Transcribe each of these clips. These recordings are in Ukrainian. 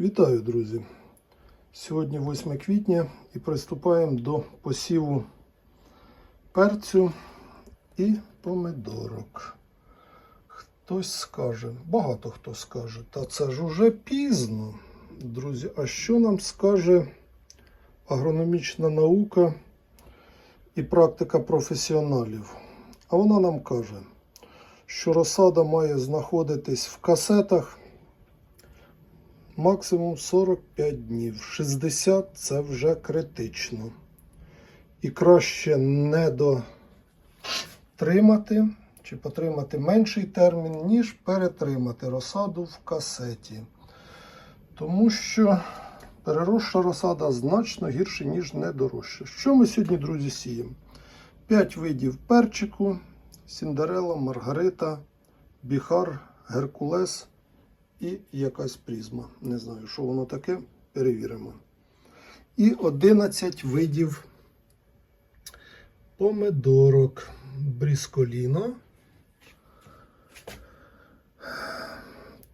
Вітаю, друзі! Сьогодні 8 квітня і приступаємо до посіву перцю і помидорок. Хтось скаже, багато хто скаже, та це ж уже пізно. Друзі, а що нам скаже агрономічна наука і практика професіоналів? А вона нам каже, що розсада має знаходитись в касетах максимум 45 днів. 60 це вже критично. І краще не дотримати чи потримати менший термін, ніж перетримати розсаду в касеті. Тому що переросша розсада значно гірше, ніж недорожча. Що ми сьогодні, друзі, сіємо? 5 видів перчику, сіндерела, маргарита, біхар, геркулес і якась призма. Не знаю, що воно таке, перевіримо. І 11 видів помидорок брісколіно,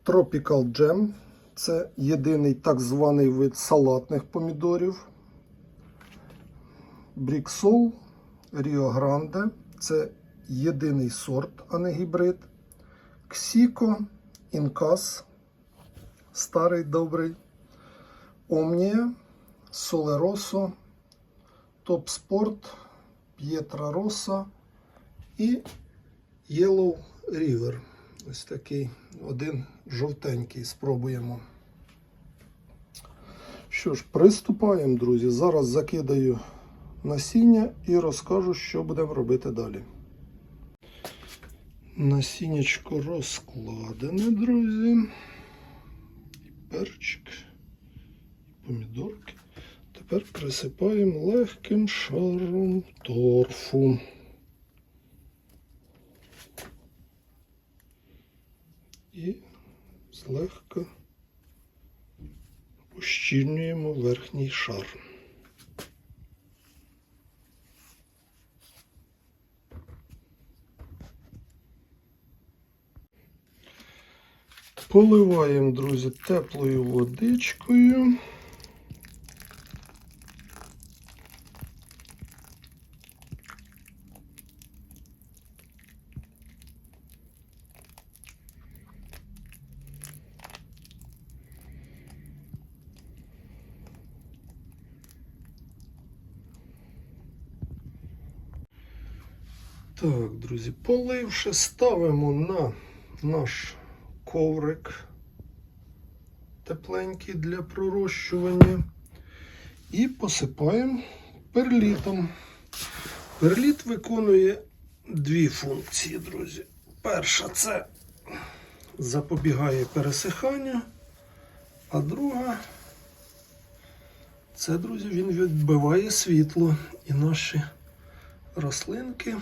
Tropical Jam. Це єдиний так званий вид салатних помідорів. Бріксол, Ріо Гранде. Це єдиний сорт, а не гібрид. Ксіко, Інкас, старий добрий, Омнія, Солеросо, Топ Спорт, П'єтра Роса і Yellow River. Ось такий один жовтенький. Спробуємо. Що ж, приступаємо, друзі. Зараз закидаю насіння і розкажу, що будемо робити далі. Насіннячко розкладене, друзі. Перчик, і помідорки. Тепер присипаємо легким шаром торфу. І злегка ущільнюємо верхній шар. Поливаємо, друзі, теплою водичкою. Так, друзі, поливши, ставимо на наш коврик тепленький для пророщування і посипаємо перлітом. Перліт виконує дві функції, друзі. Перша це запобігає пересиханню, а друга це, друзі, він відбиває світло і наші рослинки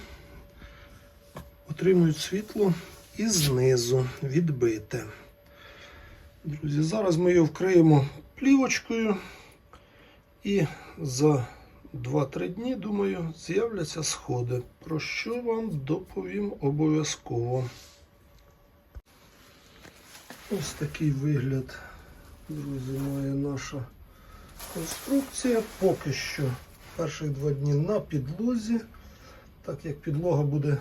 отримують світло і знизу відбите. Друзі, зараз ми його вкриємо плівочкою і за 2-3 дні, думаю, з'являться сходи, про що вам доповім обов'язково. Ось такий вигляд, друзі, має наша конструкція. Поки що перших два дні на підлозі, так як підлога буде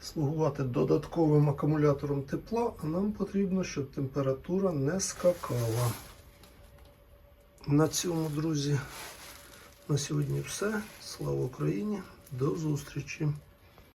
слугувати додатковим акумулятором тепла, а нам потрібно, щоб температура не скакала. На цьому, друзі, на сьогодні все. Слава Україні! До зустрічі!